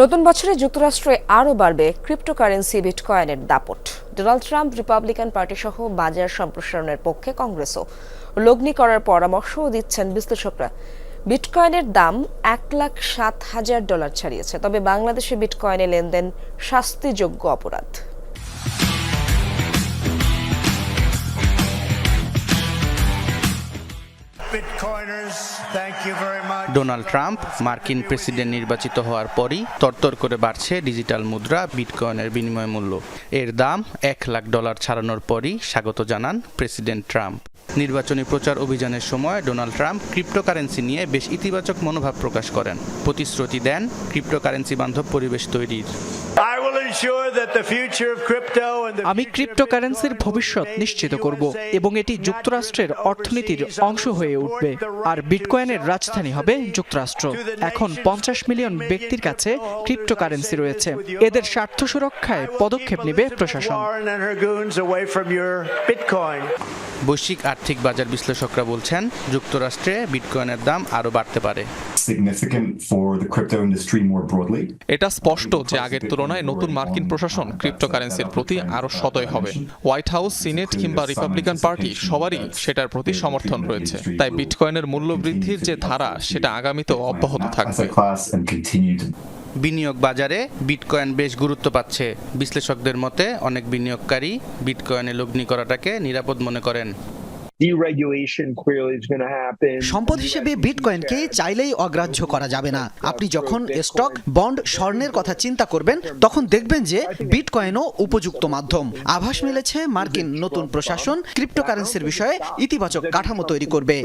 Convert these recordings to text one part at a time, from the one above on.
নতুন বছরে যুক্তরাষ্ট্রে আরও বাড়বে ক্রিপ্টোকারেন্সি বিটকয়েনের দাপট। ডোনাল্ড ট্রাম্প রিপাবলিকান পার্টি সহ বাজার সম্প্রসারণের পক্ষে কংগ্রেসও। লগ্নি করার পরামর্শও দিচ্ছেন বিশ্লেষকরা। বিটকয়েনের দাম এক লাখ সাত হাজার ডলার ছাড়িয়েছে, তবে বাংলাদেশে বিটকয়েনে লেনদেন শাস্তিযোগ্য অপরাধ। ডোনাল্ড ট্রাম্প মার্কিন প্রেসিডেন্ট নির্বাচিত হওয়ার পরই তরতর করে বাড়ছে ডিজিটাল মুদ্রা বিটকয়েনের বিনিময় মূল্য। এর দাম এক লাখ ডলার ছাড়ানোর পরই স্বাগত জানান প্রেসিডেন্ট ট্রাম্প নির্বাচনী প্রচার অভিযানের সময় ডোনাল্ড ট্রাম্প ক্রিপ্টোকারেন্সি নিয়ে বেশ ইতিবাচক মনোভাব প্রকাশ করেন। প্রতিশ্রুতি দেন ক্রিপ্টোকারেন্সি বান্ধব পরিবেশ তৈরির। আমি ক্রিপ্টোকারেন্সির ভবিষ্যৎ নিশ্চিত করব এবং এটি যুক্তরাষ্ট্রের অর্থনীতির অংশ হয়ে উঠবে। আর বিটকয়েনের রাজধানী হবে যুক্তরাষ্ট্র। এখন পঞ্চাশ মিলিয়ন ব্যক্তির কাছে. ক্রিপ্টোকারেন্সি রয়েছে। এদের স্বার্থ সুরক্ষায় পদক্ষেপ নেবে প্রশাসন। বৈশ্বিক আর্থিক বাজার বিশ্লেষকরা বলছেন যুক্তরাষ্ট্রে বিটকয়েনের দাম আরও বাড়তে পারে। Significant for the crypto industry more broadly. এটা স্পষ্ট যে আগের তুলনায় নতুন মার্কিন প্রশাসন ক্রিপ্টোকারেন্সির প্রতি আরও সদয় হবে। হোয়াইট হাউস সিনেট কিংবা রিপাবলিকান পার্টি সবারই সেটার প্রতি সমর্থন রয়েছে। তাই বিটকয়েনের মূল্য বৃদ্ধির যে ধারা সেটা আগামীতেও অব্যাহত থাকবে। বিনিয়োগ বাজারে বিটকয়েন বেশ গুরুত্ব পাচ্ছে। বিশ্লেষকদের মতে, অনেক বিনিয়োগকারী বিটকয়েনে লগ্নি করাটাকে নিরাপদ মনে করেন। Deregulation clearly is going to happen. সম্পদ হিসেবে বিটকয়েনকে চাইলেই অগ্রাহ্য করা যাবে না। আপনি যখন স্টক বন্ড স্বর্ণের কথা চিন্তা করবেন তখন দেখবেন যে বিটকয়েনও উপযুক্ত মাধ্যম। আভাস মিলেছে মার্কিন নতুন প্রশাসন ক্রিপ্টোকারেন্সির বিষয়ে ইতিবাচক কাঠামো তৈরি করবে.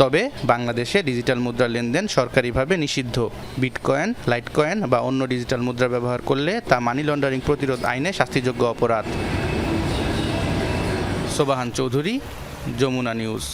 তবে বাংলাদেশে ডিজিটাল মুদ্রা লেনদেন সরকারিভাবে নিষিদ্ধ। বিটকয়েন লাইটকয়েন বা অন্য ডিজিটাল মুদ্রা ব্যবহার করলে তা মানি লন্ডারিং প্রতিরোধ আইনে শাস্তিযোগ্য অপরাধ। সোবাহান চৌধুরী যমুনা নিউজ।